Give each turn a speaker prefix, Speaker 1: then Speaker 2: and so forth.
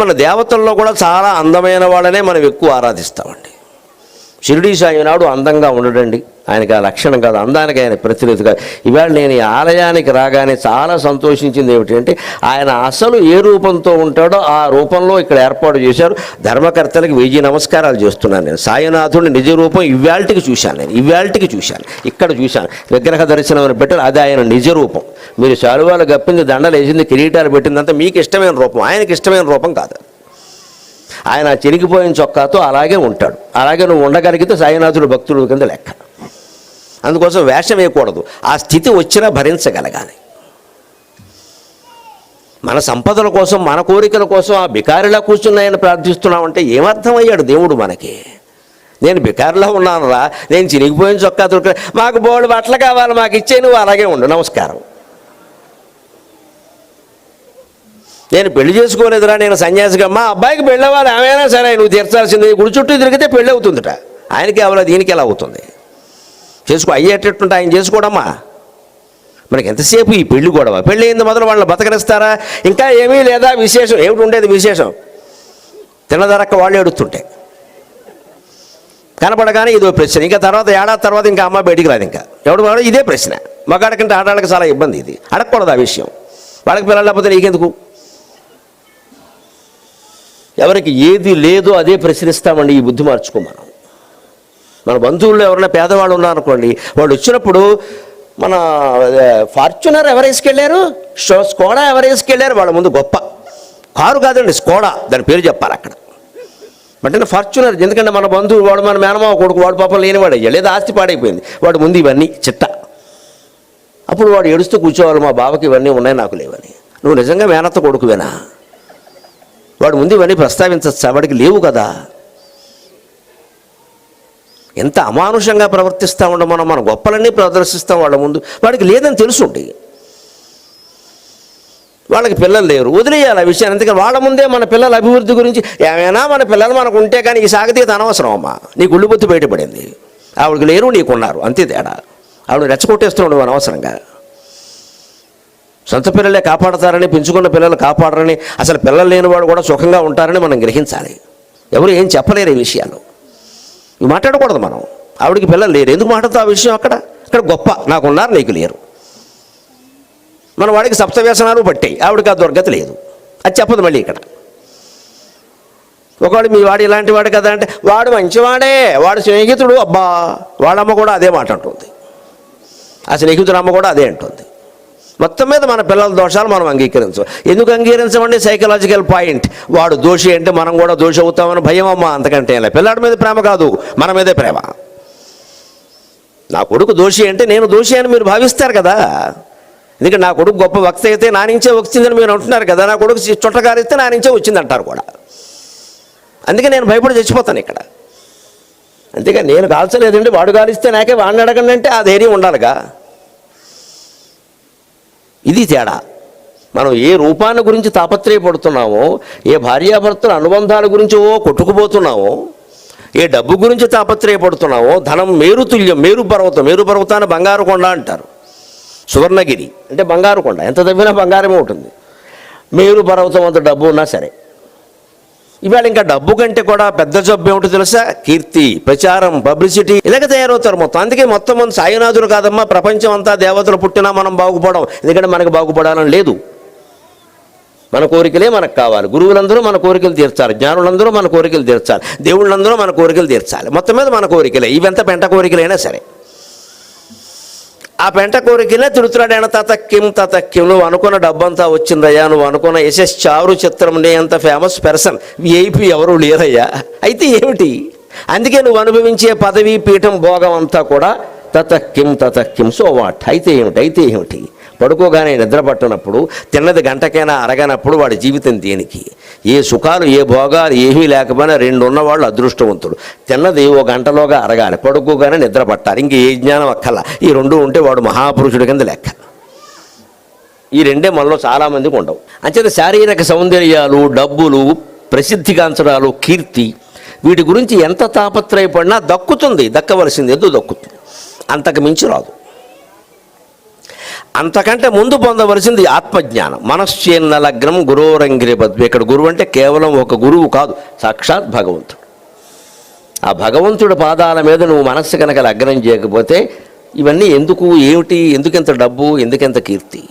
Speaker 1: మన దేవతల్లో కూడా చాలా అందమైన వాళ్ళనే మనం ఎక్కువ ఆరాధిస్తామండి. షిరిడీ సాయి నాడు అందంగా ఉండడండి. ఆయనకి ఆ లక్షణం కాదు అందానికి ఆయన ప్రతినిధి కాదు. ఇవాళ నేను ఈ ఆలయానికి రాగానే చాలా సంతోషించింది ఏమిటంటే ఆయన అసలు ఏ రూపంతో ఉంటాడో ఆ రూపంలో ఇక్కడ ఏర్పాటు చేశారు. ధర్మకర్తలకు వెయ్యి నమస్కారాలు చేస్తున్నాను నేను. సాయినాథుడిని నిజ రూపం ఇవాళకి చూశాను నేను. ఇవాళకి చూశాను. ఇక్కడ చూశాను. విగ్రహ దర్శనం అని పెట్టారు. అది ఆయన నిజ రూపం. మీరు శాలువాలు గప్పింది దండలు వేసింది కిరీటాలు పెట్టిందంతా మీకు ఇష్టమైన రూపం. ఆయనకి ఇష్టమైన రూపం కాదు. ఆయన చిరిగిపోయిన చొక్కాతో అలాగే ఉంటాడు. అలాగే నువ్వు ఉండగలిగితే సాయినాథుడు భక్తుడు కింద లెక్క. అందుకోసం వేషం వేయకూడదు. ఆ స్థితి వచ్చినా భరించగలగాలి. మన సంపదల కోసం మన కోరికల కోసం ఆ బికారిలా కూర్చున్నాయని ప్రార్థిస్తున్నామంటే ఏమర్థమయ్యాడు దేవుడు మనకి? నేను బికారిలో ఉన్నానురా. నేను చినిగిపోయిన చొక్కా దొరక మాకు బోర్డు బట్టలు కావాలి మాకు ఇచ్చే నువ్వు అలాగే ఉండు. నమస్కారం. నేను పెళ్ళి చేసుకోలేదురా. నేను సన్యాసిగా మా అబ్బాయికి పెళ్ళి అవ్వాలి ఆమెనా సరే నువ్వు తీర్చాల్సింది. గుడి చుట్టూ తిరిగితే పెళ్ళి అవుతుందిట ఆయనకి అవ్వాలి దీనికి ఎలా అవుతుంది? చేసుకో అయ్యేటట్టుంటే ఆయన చేసుకోవడమ్మా మనకి ఎంతసేపు ఈ పెళ్ళి గొడవ? పెళ్ళి అయింది మొదలు వాళ్ళని బతకనిస్తారా? ఇంకా ఏమీ లేదా విశేషం? ఏమిటి ఉండేది విశేషం? తినదరక్క వాళ్ళు ఏడుస్తుంటే. కనపడగానే ఇదో ప్రశ్న. ఇంకా తర్వాత ఏడాది తర్వాత ఇంకా అమ్మ బయటికి రాదు ఇంకా. ఎవడు వాడు? ఇదే ప్రశ్న. మగాడికంటే ఆడవాళ్ళకి చాలా ఇబ్బంది ఇది. అడగకూడదు ఆ విషయం. వాళ్ళకి పిల్లలు లేకపోతే నీకెందుకు? ఎవరికి ఏది లేదో అదే ప్రశ్నిస్తామండి. ఈ బుద్ధి మార్చుకో మనం. మన బంధువుల్లో ఎవరైనా పేదవాళ్ళు ఉన్నారనుకోండి వాళ్ళు వచ్చినప్పుడు మన ఫార్చునర్ ఎవరు వేసుకెళ్ళారు? షో- స్కోడా ఎవరు వేసుకెళ్ళారు? వాళ్ళ ముందు గొప్ప. కారు కాదండి స్కోడా. దాని పేరు చెప్పాలి అక్కడ. అంటే ఫార్చునర్ ఎందుకంటే మన బంధువు వాడు మన మేనమావ కొడుకు వాడు పాపం లేనివాడు అయ్యా లేదా ఆస్తి పాడైపోయింది. వాడు ముందు ఇవన్నీ చిత్త. అప్పుడు వాడు ఏడుస్తూ కూర్చోవాలి మా బావకి ఇవన్నీ ఉన్నాయి నాకు లేవని. నువ్వు నిజంగా మేనత్త కొడుకువేనా? వాడు ముందు ఇవన్నీ ప్రస్తావించచ్చా వాడికి లేవు కదా. ఎంత అమానుషంగా ప్రవర్తిస్తూ ఉండడం మనం మన గొప్పలన్నీ ప్రదర్శిస్తాం వాళ్ళ ముందు. వాడికి లేదని తెలుసుండి వాళ్ళకి పిల్లలు లేరు. వదిలేయాలి ఆ విషయాన్ని. అందుకని వాళ్ళ ముందే మన పిల్లల అభివృద్ధి గురించి ఏమైనా మన పిల్లలు మనకు ఉంటే కానీ ఈ సాగతీత అనవసరం అమ్మా. నీ గుళ్ళు బొత్తు బయటపడింది. ఆవిడకి లేరు నీకున్నారు. అంతే తేడా. ఆవిడ రెచ్చగొట్టేస్తున్నాడు అనవసరంగా. సొంత పిల్లలే కాపాడతారని పెంచుకున్న పిల్లలు కాపాడరని అసలు పిల్లలు లేనివాడు కూడా సుఖంగా ఉంటారని మనం గ్రహించాలి. ఎవరు ఏం చెప్పలేరు ఈ విషయాలు. ఇవి మాట్లాడకూడదు మనం. ఆవిడకి పిల్లలు లేరు. ఎందుకు మాట్లాడుతావు ఆ విషయం అక్కడ? ఇక్కడ గొప్ప. నాకున్నారు నీకు లేరు. మన వాడికి సప్త వ్యసనాలు పట్టాయి. ఆవిడకి ఆ దుర్గతి లేదు. అది చెప్పదు మళ్ళీ ఇక్కడ. ఒకవాడు మీ వాడు ఇలాంటి వాడు కదా అంటే వాడు మంచివాడే వాడు స్నేహితుడు అబ్బా. వాళ్ళమ్మ కూడా అదే మాట అంటుంది. ఆ స్నేహితుడు అమ్మ కూడా అదే అంటుంది. మొత్తం మీద మన పిల్లల దోషాలు మనం అంగీకరించం. ఎందుకు అంగీకరించమండి? సైకలాజికల్ పాయింట్ వాడు దోషి అంటే మనం కూడా దోషి అవుతామని భయం అమ్మా అంతకంటే ఏం పిల్లాడి మీద ప్రేమ కాదు మన మీదే ప్రేమ. నా కొడుకు దోషి అంటే నేను దోషి అని మీరు భావిస్తారు కదా. ఎందుకంటే నా కొడుకు గొప్ప వక్త అయితే నా నుంచే వచ్చిందని మీరు అంటున్నారు కదా. నా కొడుకు చుట్టకారిస్తే నా నుంచే వచ్చింది అంటారు కూడా. అందుకే నేను భయపడి చచ్చిపోతాను ఇక్కడ. అందుకే నేను కాల్చలేదండి. వాడు కాలిస్తే నాకే వాడిని అడగండి అంటే ఆ ధైర్యం ఉండాలిగా. ఇది తేడా. మనం ఏ రూపాన్ని గురించి తాపత్రయపడుతున్నామో ఏ భార్యాభర్తల అనుబంధాల గురించి ఓ కొట్టుకుపోతున్నామో ఏ డబ్బు గురించి తాపత్రయపడుతున్నామో ధనం మేరు తుల్యం మేరు పర్వతం మేరు పర్వతాన్ని బంగారు కొండ అంటారు. సువర్ణగిరి అంటే బంగారు కొండ. ఎంత తవ్వినా బంగారమే ఉంటుంది. మేరు పర్వతం అంత డబ్బు ఉన్నా సరే. ఇవాళ ఇంకా డబ్బు కంటే కూడా పెద్ద జబ్బు ఏమిటో తెలుసా? కీర్తి ప్రచారం పబ్లిసిటీ ఇలాగ తయారవుతారు మొత్తం. అందుకే మొత్తం మంది సాయినాథులు కాదమ్మా ప్రపంచం అంతా దేవతలు పుట్టినా మనం బాగుపడం. ఎందుకంటే మనకు బాగుపడాలని లేదు. మన కోరికలే మనకు కావాలి. గురువులందరూ మన కోరికలు తీర్చాలి. జ్ఞానులందరూ మన కోరికలు తీర్చాలి. దేవుళ్ళందరూ మన కోరికలు తీర్చాలి. మొత్తం మీద మన కోరికలే. ఇవంతా పెంట కోరికలైనా సరే. ఆ పెంట కోరికలే తిడుతున్నాడైన తతక్కిం తతక్కిం నువ్వు అనుకున్న డబ్బంతా వచ్చిందయ్యా నువ్వు అనుకున్న ఎస్ఎస్ చారు చిత్రం నే అంత ఫేమస్ పెర్సన్ ఏపీ ఎవరు లేరయ్యా. అయితే ఏమిటి? అందుకే నువ్వు అనుభవించే పదవి పీఠం భోగం అంతా కూడా తతక్కిం తతక్కిం సో వాట్ అయితే ఏమిటి? అయితే ఏమిటి? పడుకోగానే నిద్ర పట్టినప్పుడు తిన్నది గంటకైనా అరగనప్పుడు వాడి జీవితం దేనికి? ఏ సుఖాలు ఏ భోగాలు ఏమీ లేకపోయినా రెండు ఉన్నవాళ్ళు అదృష్టవంతుడు తిన్నది ఓ గంటలోగా అరగాలి పడుకోగానే నిద్ర పట్టాలి ఇంక ఏ జ్ఞానం అక్కల. ఈ రెండు ఉంటే వాడు మహాపురుషుడి కింద లెక్క. ఈ రెండే మనలో చాలామందికి ఉండవు. అంచేత శారీరక సౌందర్యాలు డబ్బులు ప్రసిద్ధిగాంచడాలు కీర్తి వీటి గురించి ఎంత తాపత్రయపడినా దక్కుతుంది దక్కవలసింది ఎందుకు దక్కుతుంది? అంతకు మించి రాదు. అంతకంటే ముందు పొందవలసింది ఆత్మజ్ఞానం. మనశ్చేన్న లగ్నం గురోరంగిరి పద్మి ఇక్కడ గురువు అంటే కేవలం ఒక గురువు కాదు సాక్షాత్ భగవంతుడు. ఆ భగవంతుడి పాదాల మీద నువ్వు మనస్సు కనుక లగ్నం చేయకపోతే ఇవన్నీ ఎందుకు ఏమిటి ఎందుకెంత డబ్బు ఎందుకెంత కీర్తి?